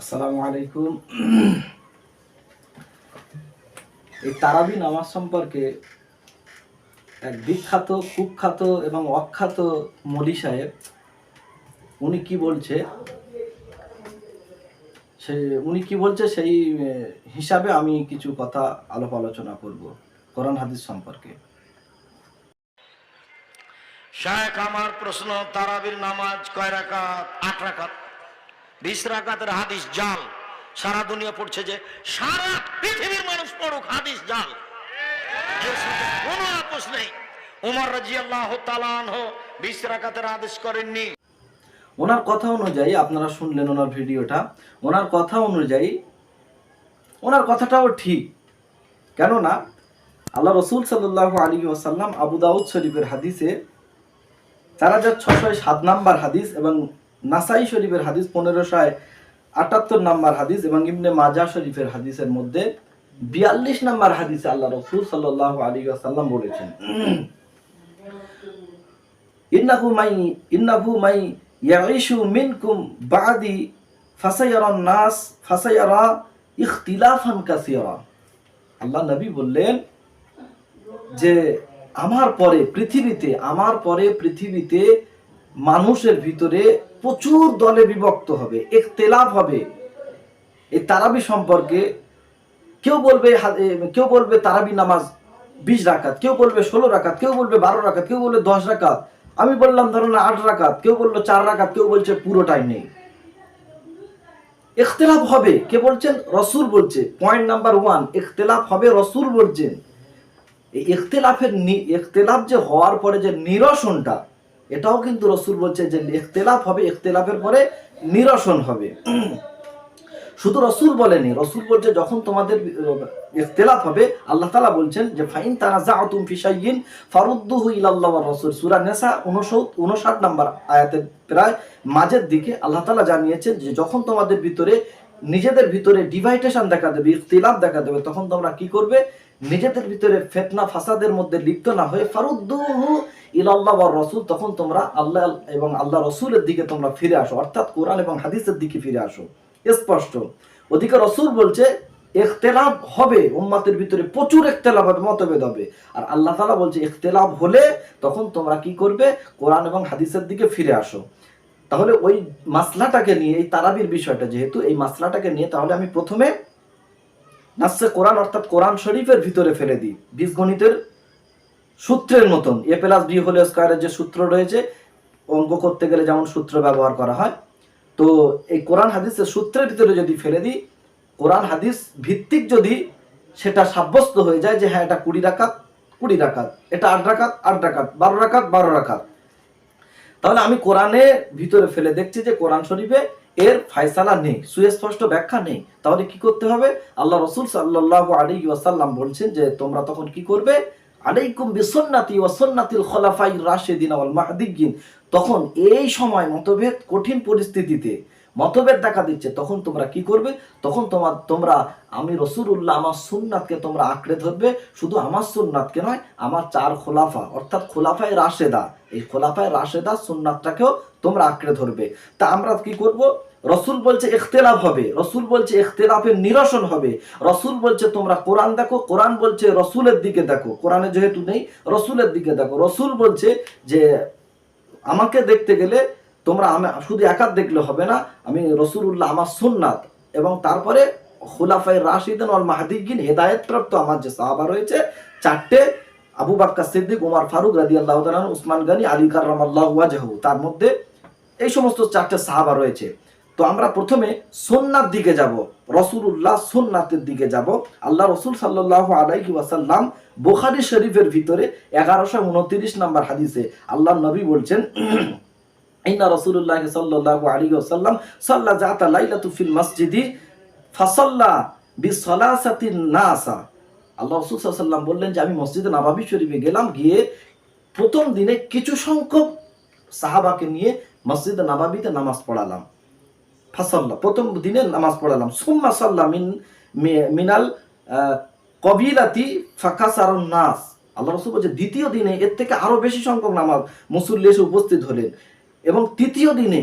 আসসালামু আলাইকুম। এই তারাবি নামাজ সম্পর্কে এক বিখ্যাত, কুখ্যাত এবং অখ্যাত মলি সাহেব, উনি কি বলছে? সে, উনি কি বলছে? সেই হিসাবে আমি কিছু কথা আলাপ আলোচনা করব কোরআন হাদিস সম্পর্কে। শায়েখ, আমার প্রশ্ন, তারাবির নামাজ কয় রাকাত? আট রাকাত। বিশ রাকাতের হাদিস জাল। সারা দুনিয়া পড়ছে যে সারা পৃথিবীর মানুষ পড়ুক হাদিস জাল। কোনো আপোষ নেই। উমর রাজি আল্লাহ তালানহ রাকাতের আদেশ করেননি। ওনার কথা অনুযায়ী আপনারা শুনলেন ওনার ভিডিওটা। ওনার কথা অনুযায়ী ওনার কথাটাও ঠিক। কেননা আল্লাহ রসুল সাল্লাহ আলী ওসাল্লাম আবু দাউদ শরীফের হাদিসে চার হাজার ছশো সাত নাম্বার হাদিস এবং নাসাই শরীফের হাদিস পনেরোশয় আটাত্তর নাম্বার হাদিস এবং ইবনে মাজা শরীফের হাদিসের মধ্যে বিয়াল্লিশ নাম্বার হাদিসে আল্লাহ রসুল সাল্লাহ আলী আসাল্লাম বলেছেন আল্লাহ নবী বললেন যে, আমার পরে, পৃথিবীতে, আমার পরে পৃথিবীতে মানুষের ভিতরে প্রচুর দলে বিভক্ত হবে ইখতিলাফ হবে। এই তারাবি সম্পর্কে কেউ বলবে কেউ বলবে তারাবি নামাজ বিশ রাকাত, কেউ বলবে ষোলো রাকাত, কেউ বলবে বারো রাকাত, কেউ বলবে দশ রাকাত। আমি বললাম ধরুন আট রাকাত, কেউ বলল চার রাকাত, কেউ বলছে পুরোটাই নেই। ইখতিলাফ হবে, কে বলছেন? রসুল বলছে। পয়েন্ট নাম্বার ওয়ান ইখতিলাফ হবে, রসুল বলছেন। এই ইখতিলাফের নি- ইখতিলাফ যে হওয়ার পরে যে নিরসনটা এটাও কিন্তু রসুল বলছে যে ইখতিলাফ হবে, ইখতিলাফের পরে নিরসন হবে। শুধু রসুল বলেনি, রসুল বলছে যখন তোমাদের ইখতিলাফ হবে, আল্লাহ তালা বলছেন যে, ফাইন তারা জাআতুম ফি শাইইন ফারুদ্দুহু ইলাল্লাহ রাসূল। সূরা নেসা 59 নাম্বার আয়াতের প্রায় মাঝের দিকে আল্লাহ তালা জানিয়েছেন যে, যখন তোমাদের ভিতরে নিজেদের ভিতরে ডিভাইডেশন দেখা দেবে, ইখতিলাফ দেখা দেবে, তখন তোমরা কি করবে? নিজেদের ভিতরে ফেতনা, ফাসাদের মধ্যে লিপ্ত না হয়ে ফারুদ্দুহু ইলাল্লাহ ওয়ার রাসূল, তখন তোমরা আল্লাহ এবং আল্লাহ রসুলের দিকে তোমরা ফিরে আসো, অর্থাৎ কোরআন এবং হাদিসের দিকে ফিরে আসো। স্পষ্ট। ওদিকে রসুল বলছে, ইখতিলাফ হবে, উম্মাতের ভিতরে প্রচুর ইখতিলাফ হবে, মতভেদ হবে। আর আল্লাহ তাআলা বলছে, ইখতিলাফ হলে তখন তোমরা কি করবে? কোরআন এবং হাদিসের দিকে ফিরে আসো। তাহলে ওই মাসলাটাকে নিয়ে, এই তারাবির বিষয়টা যেহেতু, এই মাসলাটাকে নিয়ে তাহলে আমি প্রথমে নাসে কোরআন, অর্থাৎ কোরআন শরীফের ভিতরে ফেলে দিই। বীজগণিতের সূত্রের মতন। এ প্লাস বি হোল স্কোয়ারের যে সূত্র রয়েছে, অঙ্ক করতে গেলে যেমন সূত্র ব্যবহার করা হয়। তো এই কোরআন হাদিসের সূত্রের ভিতরে যদি ফেলে দিই, কোরআন হাদিস ভিত্তিক যদি সেটা সাব্যস্ত হয়ে যায় যে হ্যাঁ এটা কুড়ি রাকাত কুড়ি রাকাত, এটা আট রাকাত আট রাকাত, বারো রাকাত বারো রাকাত। তাহলে আমি কোরআনে ভিতরে ফেলে দেখছি যে কোরআন শরীফে এর ফায়সালা নেই, সুস্পষ্ট ব্যাখ্যা নেই। তাহলে কি করতে হবে? আল্লাহ রসুল সাল্লাহ আলী ওয়াসাল্লাম বলছেন যে, তোমরা তখন কি করবে? আলাইকুম বিসন্নাতি ওয়াসন্নাতিল খলাফাই রাশেদিন আল মাহদিগিন তখন এই সময় মতভেদ কঠিন পরিস্থিতিতে মতভেদ দেখা দিচ্ছে, তখন তোমরা কি করবে? তখন তোমার, তোমরা, আমি রসুল্লাহ আমার সুন্নাতকে তোমরা আঁকড়ে ধরবে। শুধু আমার সুন্নাতকে নয়, আমার চার খোলাফা, অর্থাৎ খোলাফায় রাশেদা। এই খোলাফায় রাশেদা সুন্নাতটাকেও তোমরা আঁকড়ে ধরবে। তা আমরা কি করব? রসুল বলছে ইখতিলাফ হবে। রসুল বলছে ইখতিলাফের নিরসন হবে। রসুল বলছে তোমরা কোরআন দেখো, কোরআন বলছে রসুলের দিকে দেখো। কোরআনে যেহেতু নেই, রসুলের দিকে দেখো। রসুল বলছে যে, আমাকে দেখতে গেলে তোমরা আমি শুধু একাত দেখলে হবে না, আমি রসুল্লাহ আমার সুন্নাত। এবং তারপরে খুলাফাই রাশিদিন অল মাহাদিগিন হেদায়ত প্রাপ্ত আমার যে সাহাবা রয়েছে, চারটে আবু বাক্কা সিদ্দিক, উমার ফারুক রাদি আল্লাহ উসমান গানি, আলী কার্রাম আল্লাহ তার মধ্যে এই সমস্ত চারটে সাহাবা রয়েছে। তো আমরা প্রথমে সোননাথ দিকে যাব রসুল্লাহ সোননাথের দিকে যাব। আল্লাহ রসুল সাল্লাহ আলাইহি ওয়াসাল্লাম বোখারি শরীফের ভিতরে এগারোশো উনত্রিশ নম্বর হাদিসে আল্লাহ নবী বলছেন ইন্না রসুল্লাহ সাল্লাহ আলী ওসাল্লাম সাল্লা জাতা লাইলাতু ফিল মসজিদি ফাসাল্লা বিসলাসাতিন নাসা। আল্লাহ রসুল সাল্লাম বললেন যে, আমি মসজিদে নাবাবি শরীফে গেলাম, গিয়ে প্রথম দিনে কিছু সংখ্যক সাহাবাকে নিয়ে মসজিদে নাবাবিতে নামাজ পড়ালাম। ফাসাল্লা, প্রথম দিনে নামাজ পড়ালাম। সুম্মা সাল্লা মিন মিনাল কবিলাতি ফাঁকাসারন নাস। আল্লাহ রসুল বলছে, দ্বিতীয় দিনে এর থেকে আরও বেশি সংখ্যক নামাজ মুসল্লি এসে উপস্থিত হলেন। এবং তৃতীয় দিনে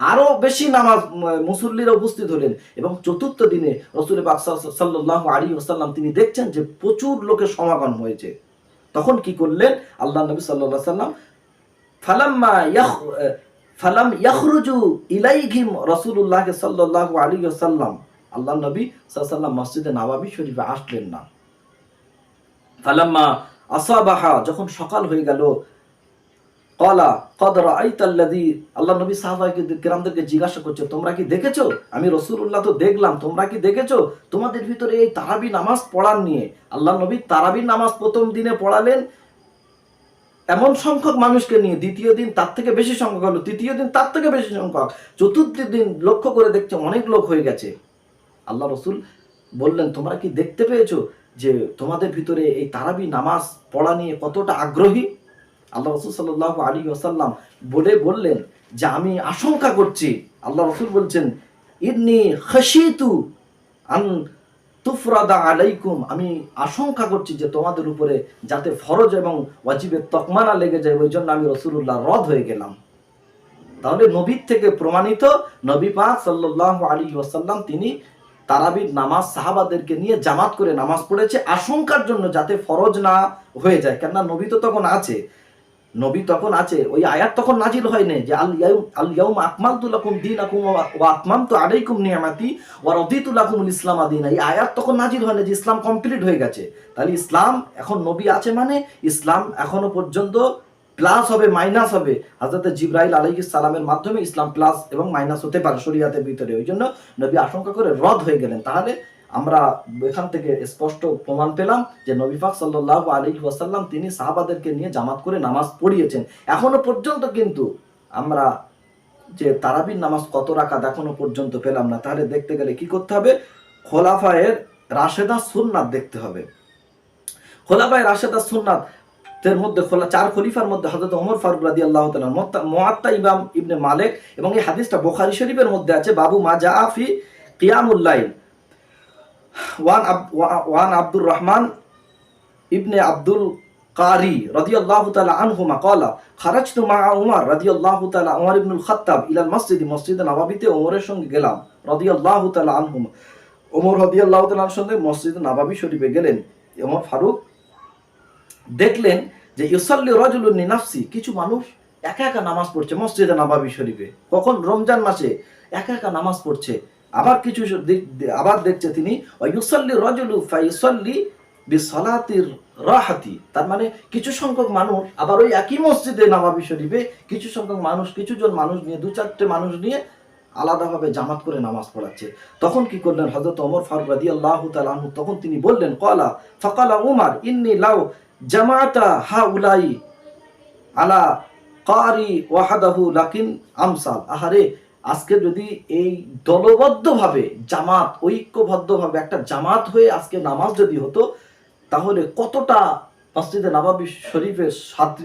আরও বেশি নামাজ মুসল্লিরা উপস্থিত হলেন এবং চতুর্থ দিনে রসুল পাক সাল্লাহ আলী ওসাল্লাম তিনি দেখছেন যে প্রচুর লোকের সমাগম হয়েছে। তখন কি করলেন? আল্লাহ নবী সাল্লাহ সাল্লাম ফালাম্মা ফালাম ইয়াখরুজু ইলাইহিম রাসূলুল্লাহ সাল্লাল্লাহু আলাইহি ওয়াসাল্লাম। আল্লাহ নবী সাল্লাল্লাহু মসজিদে নববী শরীফে আসলেন না। ফালাম্মা আসাবাহা, যখন সকাল হয়ে গেল কলা, কদ রাআইতাল্লাযী আল্লাহ নবী সাহাবাকে কিরামদেরকে জিজ্ঞাসা করছে, তোমরা কি দেখেছ? আমি রাসূলুল্লাহ তো দেখলাম, তোমরা কি দেখেছ? তোমাদের ভিতরে এই তারাবি নামাজ পড়ার নিয়ে। আল্লাহ নবী তারাবি নামাজ প্রথম দিনে পড়ালেন এমন সংখ্যক মানুষকে নিয়ে, দ্বিতীয় দিন তার থেকে বেশি সংখ্যক হলো, তৃতীয় দিন তার থেকে বেশি সংখ্যক, চতুর্থ দিন লক্ষ্য করে দেখছে অনেক লোক হয়ে গেছে। আল্লাহ রসুল বললেন, তোমরা কি দেখতে পেয়েছ যে তোমাদের ভিতরে এই তারাবি নামাজ পড়া নিয়ে কতটা আগ্রহী? আল্লাহ রসুল সাল্লাহ আলী ওসাল্লাম বলে বললেন যে আমি আশঙ্কা করছি। আল্লাহ রসুল বলছেন, ইন্নি খসিতু আন তুফরাদা আলাইকুম। আমি আশঙ্কা করছি যে তোমাদের উপরে যাতে ফরজ এবং ওয়াজিবের তকমানা লেগে যায়, ওই জন্য আমি রসুল্লাহ রদ হয়ে গেলাম। তাহলে নবীর থেকে প্রমাণিত, নবী পাক সাল্লাহ আলী ওয়াসাল্লাম তিনি তারাবির নামাজ সাহাবাদেরকে নিয়ে জামাত করে নামাজ পড়েছে, আশঙ্কার জন্য যাতে ফরজ না হয়ে যায়। কেননা নবী তো তখন আছে। নবী তখন আছে, ওই আয়াত তখন নাজিল হয় হয়নি যে আল ইয়াউম আল ইয়াউম আকমালতু লাকুম দীনাকুম ওয়া আতমামতু আলাইকুম নিয়ামাতি ওয়া রাদিতু লাকুমুল ইসলাম আদিনা এই আয়াত তখন নাজিল হয়নি যে ইসলাম কমপ্লিট হয়ে গেছে। তাহলে ইসলাম এখন নবী আছে মানে ইসলাম এখনও পর্যন্ত প্লাস হবে, মাইনাস হবে। হাজরত জিব্রাইল আলাইহিস সালামের মাধ্যমে ইসলাম প্লাস এবং মাইনাস হতে পারে শরীয়তের ভিতরে। ওই জন্য নবী আশঙ্কা করে রদ হয়ে গেলেন। তাহলে আমরা এখান থেকে স্পষ্ট প্রমাণ পেলাম যে নবী পাক সাল্লাল্লাহু আলাইহি ওয়াসাল্লাম তিনি সাহাবাদেরকে নিয়ে জামাত করে নামাজ পড়িয়েছেন। এখনও পর্যন্ত কিন্তু আমরা যে তারাবির নামাজ কত রাকাত এখনও পর্যন্ত পেলাম না, তাহলে দেখতে গেলে কি করতে হবে? খোলাফায়ের রাশেদা সুন্নাত দেখতে হবে। খোলাফায় রাশেদা সুন্নাত এর মধ্যে খোলা, চার খলিফার মধ্যে হযরত ওমর ফারুক রাদিয়াল্লাহু তাআলা মুআত্তা ইমাম ইবনে মালিক এবং এই হাদিসটা বুখারী শরীফের মধ্যে আছে, বাবু মা জাআ ফি কিয়ামুল লাইল। ওয়ান ওয়ান আব্দুর রহমান ইবনে আব্দুল কারি আনহুমা মা ইবনুল খাত্তাব ইলাল মসজিদ মসজিদ নববীতে ওমরের সঙ্গে গেলাম আনহুমা ওমর সঙ্গে মসজিদ নববী শরীফে গেলেন। ওমর ফারুক দেখলেন যে, ইউসাল্লি রাজুলুন নিনাফসি কিছু মানুষ একা একা নামাজ পড়ছে মসজিদে নবাবী শরীফে। কখন? রমজান মাসে একা একা নামাজ পড়ছে। আবার কিছু আবার দেখছে তিনি ইউসাল্লি রাজুলু ফাইসাল্লি বিসলাতির রাহাতি। তার মানে কিছু সংখ্যক মানুষ আবার ওই একই মসজিদে নবাবী শরীফে কিছু সংখ্যক মানুষ, কিছু জন মানুষ নিয়ে, দু চারটে মানুষ নিয়ে আলাদাভাবে জামাত করে নামাজ পড়াচ্ছে। তখন কি করলেন হযরত ওমর ফারুক রাদিয়াল্লাহু তাআলা আনহু? তখন তিনি বললেন কলা ফাকালা উমার ইন্নি লাউ জামাতা হাউলাই আলা কারি ওয়াহাদাহু লাকিন আমসাল। আহারে আজকে যদি এই দলবদ্ধভাবে, জামাত, ঐক্যবদ্ধভাবে একটা জামাত হয়ে আজকে নামাজ যদি হতো, তাহলে কতটা মসজিদে নবাবী শরীফের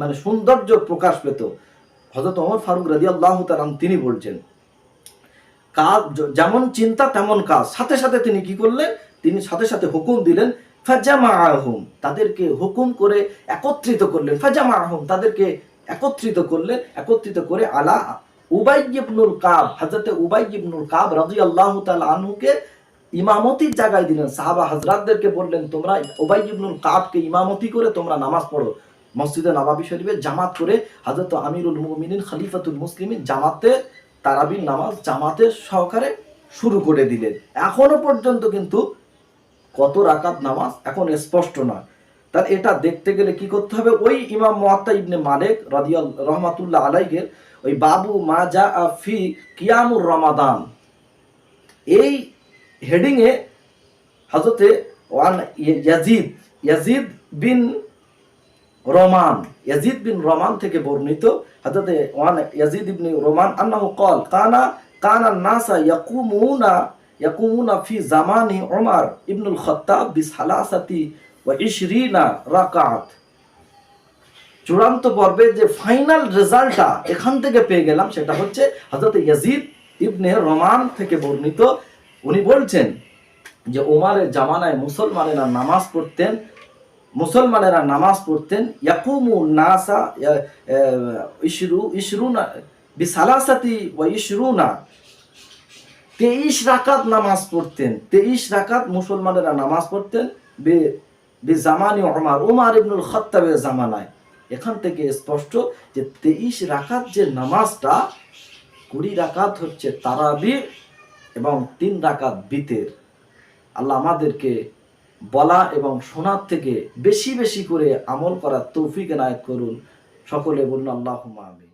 মানে সৌন্দর্য প্রকাশ পেত? হযরত ওমর ফারুক রাদিয়াল্লাহু তাআলা আনহু তিনি বলছেন, কাজ যেমন চিন্তা তেমন কাজ। সাথে সাথে তিনি কি করলেন? তিনি সাথে সাথে হুকুম দিলেন, ফাজামাআহুম। তাদেরকে হুকুম করে একত্রিত করলেন, ফাজামাআহুম। তাদেরকে একত্রিত করলেন, একত্রিত করে আলা কাব ইবনুল কাব রাদিয়াল্লাহু তাআলা আনহুকে ইমামতির জায়গায় দিলেন। সাহাবা হযরতদেরকে বললেন, তোমরা কাবকে ইমামতি করে তোমরা নামাজ পড়ো। মসজিদে নবাবী শরীফে জামাত করে হযরত আমিরুল মুমিনিন, খলিফাতুল মুসলিমিন জামাতে, তারাবির নামাজ জামাতের সহকারে শুরু করে দিলেন। এখনও পর্যন্ত কিন্তু কত রাকাত নামাজ এখন স্পষ্ট না। তার এটা দেখতে গেলে কি করতে হবে? ওই ইমাম মুয়াত্তা ইবনে মালিক রাদিয়াল, রহমাতুল্লাহ আলাইহির ওই বাবু মা যা ফি কিয়ামুর রমাদান। এই হেডিংয়ে হজরতে ওয়ান ইয়াজিদ ইয়াজিদ বিন রোমান, ইয়াজিদ বিন রোমান থেকে বর্ণিত হজরতে ওয়ান ইয়াজিদ ইবন রোমান আন্না কল, কানা কানা নাসা ইয়াকুমুনা ইয়াকুমুনা ফি জামানি ওমর ইবনুল খত্তাব বিস হালাসাতি ওয়া ইশরিনা রাকাত। চূড়ান্ত পর্বে যে ফাইনাল রেজাল্টটা এখান থেকে পেয়ে গেলাম, সেটা হচ্ছে হযরত ইয়াজিদ ইবনে রোমান থেকে বর্ণিত। উনি বলছেন যে ওমারের জামানায় মুসলমানেরা নামাজ পড়তেন, মুসলমানেরা নামাজ পড়তেন, ইয়াকুমু নাসা ইশরু, ইশরুনা, বিসালাসাতি ওয়া ইশরুনা। তেইশ রাকাত নামাজ পড়তেন, তেইশ রাকাত মুসলমানেরা নামাজ পড়তেন, বে বে জামানি ওমর ওমর ইবনুল খত্তাবের জামানায়। এখান থেকে স্পষ্ট যে তেইশ রাখাত যে নামাজটা কুড়ি রাকাত হচ্ছে তারাবি এবং তিন রাকাত বিতের। আল্লাহ আমাদেরকে বলা এবং শোনার থেকে বেশি বেশি করে আমল করার তৌফিক এনায়ত করুন। সকলে বলুন আল্লাহ আমি